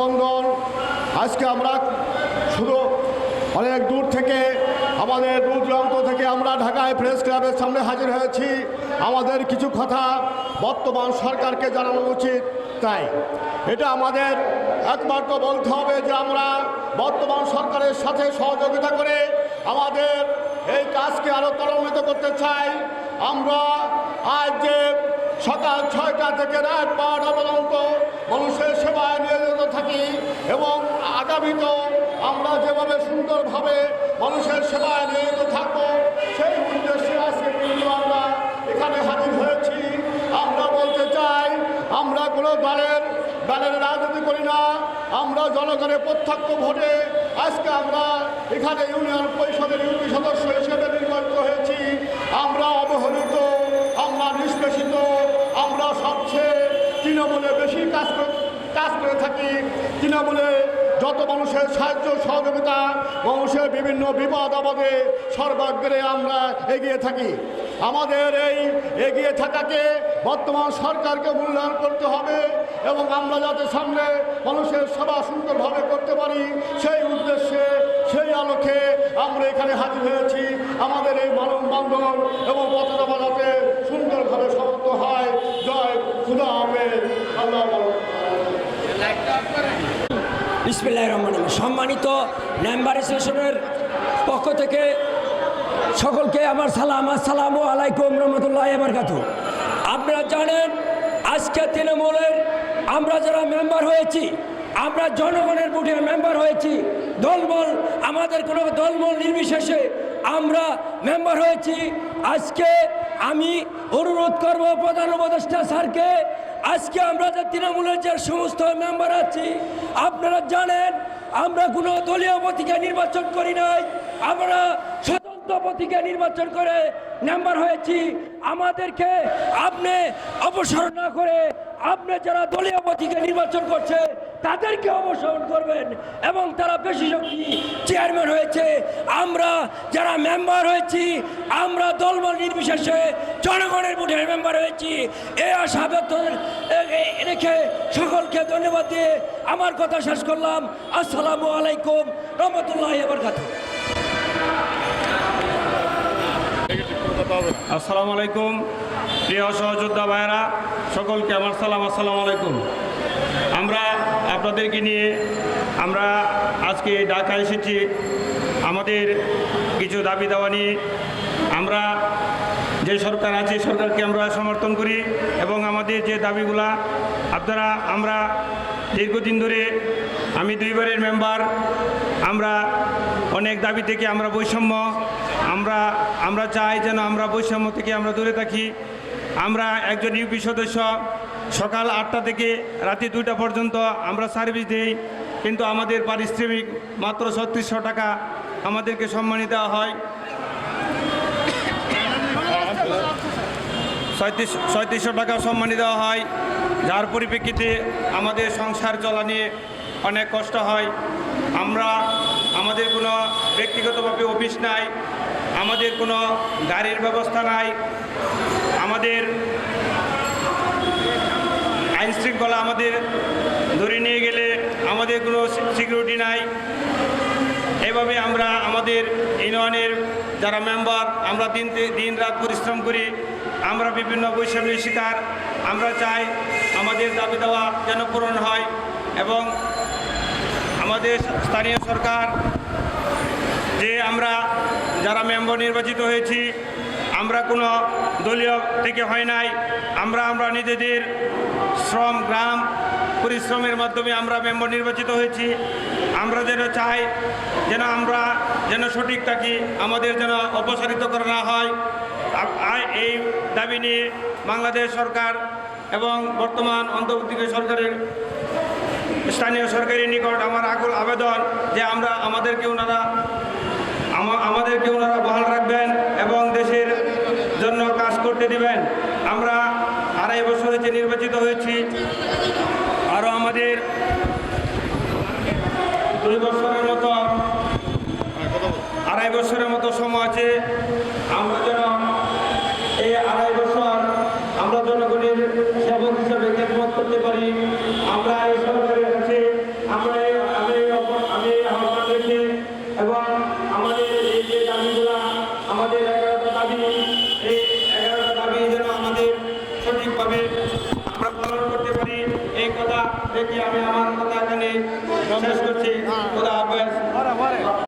মানববন্ধন আজকে আমরা শুধু অনেক দূর থেকে, আমাদের দূর দূরান্ত থেকে আমরা ঢাকায় প্রেস ক্লাবের সামনে হাজির হয়েছি। আমাদের কিছু কথা বর্তমান সরকারকে জানানো উচিত। তাই এটা আমাদের একমাত্র বলতে হবে যে আমরা বর্তমান সরকারের সাথে সহযোগিতা করে আমাদের এই কাজকে আরও ত্বরান্বিত করতে চাই। আমরা আজ যে সকাল ছয়টা থেকে রাত বারোটা পর্যন্ত মানুষের সেবায় নিয়োজিত থাকি এবং আগামীতেও আমরা যেভাবে সুন্দরভাবে মানুষের সেবায় নিয়োজিত থাকব, সেই উদ্দেশ্যে আজকে কিন্তু আমরা এখানে হাজির হয়েছি। আমরা বলতে চাই, আমরা কোনো দলের দলের রাজনীতি করি না, আমরা জনগণের প্রত্যক্ষ ভোটে আজকে আমরা এখানে ইউনিয়ন পরিষদের ইউপি সদস্য হিসেবে নির্বাচিত হয়েছি। আমরা অবহেলিত, আমরা নিষ্পেষিত আমরা সবচেয়ে তৃণমূলে বেশি কাজ কাজ করে থাকি। তৃণমূলে যত মানুষের সাহায্য, সহযোগিতা, মানুষের বিভিন্ন বিপদ, আপদে সর্বাগ্রে আমরা এগিয়ে থাকি। আমাদের এই এগিয়ে থাকাকে বর্তমান সরকারকে মূল্যায়ন করতে হবে এবং আমরা যাতে সামনে মানুষের সেবা সুন্দরভাবে করতে পারি, সেই উদ্দেশ্যে, সেই আলোকে আমরা এখানে হাজির হয়েছি। আমাদের এই মানব বান্ধব এবং পতাকা যাতে সম্মানিত মেম্বার অ্যাসোসিয়েশনের পক্ষ থেকে সকলকে আমার সালাম, আসসালামু আলাইকুম রহমতুল্লাহ বরকাতু। আপনারা জানেন, আজকে তৃণমূলের আমরা যারা মেম্বার হয়েছি, আমরা জনগণের ভোটে মেম্বার হয়েছি। দলবল, আমাদের কোনো দলবল নির্বিশেষে আমরা মেম্বার হয়েছি। আজকে আমি অনুরোধ করব প্রধান উপদেষ্টা স্যারকে আজকে আমরা যে তৃণমূলের যে সমস্ত মেম্বার আছি, আপনারা জানেন, আমরা কোনো দলীয় প্রতীকে নির্বাচন করি নাই। আমরা স্বতন্ত্র প্রতীকে নির্বাচন করে মেম্বার হয়েছি। আমাদেরকে আপনি অপসারণ না করে আপনি যারা দলীয় প্রতীকে নির্বাচন করছে তাদেরকে অপসারণ করবেন এবং তারা বেশি শক্তি চেয়ারম্যান হয়েছে। আমরা যারা মেম্বার হয়েছি, আমরা দলবল নির্বিশেষে জনগণের ভোটের মেম্বার হয়েছি। এ আশা রেখে সকলকে ধন্যবাদ দিয়ে আমার কথা শেষ করলাম। আসসালামু আলাইকুম, রহমতুল্লাহ বরকাতুহ আসসালামু আলাইকুম, প্রিয় সহযোদ্ধা ভাইরা সকলকে আমার সালাম, আসসালামু আলাইকুম। আমরা আপনাদেরকে নিয়ে আমরা আজকে ঢাকা এসেছি। আমাদের কিছু দাবি দাওয়া নিয়ে আমরা যে সরকার আছে সরকারকে আমরা সমর্থন করি এবং আমাদের যে দাবিগুলা, আপনারা, আমরা দীর্ঘদিন ধরে আমি দুইবারের মেম্বার, আমরা অনেক দাবি থেকে আমরা বৈষম্য, আমরা আমরা চাই যেন আমরা বৈষম্য থেকে আমরা দূরে থাকি। আমরা একজন ইউপি সদস্য সকাল আটটা থেকে রাতে দুইটা পর্যন্ত আমরা সার্ভিস দিই, কিন্তু আমাদের পারিশ্রমিক মাত্র ছত্রিশশো টাকা আমাদেরকে সম্মানী দেওয়া হয়। ছয়ত্রিশ ছয়ত্রিশশো টাকা সম্মানী দেওয়া হয়। যার পরিপ্রেক্ষিতে আমাদের সংসার চলা নিয়ে অনেক কষ্ট হয়। আমরা আমাদের কোনো ব্যক্তিগতভাবে অফিস নাই, আমাদের কোনো গাড়ির ব্যবস্থা নাই, আমাদের আইন শৃঙ্খলা আমাদের ধরে নিয়ে গেলে আমাদের কোনো সিকিউরিটি নাই। এভাবে আমরা আমাদের ইউনিয়নের যারা মেম্বার আমরা দিন দিন রাত পরিশ্রম করি, আমরা বিভিন্ন বৈষম্যের শিকার, আমরা চাই আমাদের দাবি দেওয়া যেন পূরণ হয় এবং আমাদের স্থানীয় সরকার যে আমরা যারা মেম্বার নির্বাচিত হয়েছি আমরা কোনো দলীয় থেকে হয় নাই। আমরা আমরা নিজেদের শ্রম, গ্রাম পরিশ্রমের মাধ্যমে আমরা মেম্বার নির্বাচিত হয়েছি। আমরা যেন চাই যেন আমরা যেন সঠিক থাকি আমাদের যেন অপসারিত করা না হয়। এই দাবি নিয়ে বাংলাদেশ সরকার এবং বর্তমান অন্তর্বর্তী সরকারের স্থানীয় সরকারের নিকট আমার আকুল আবেদন যে আমরা, আমাদেরকে ওনারা আমাদেরকে ওনারা বহাল রাখবেন এবং করতে দেবেন আমরা আড়াই বছর হয়েছে নির্বাচিত হয়েছি আরও আমাদের দুই বছরের মতো, আড়াই বছরের মতো সময় আছে।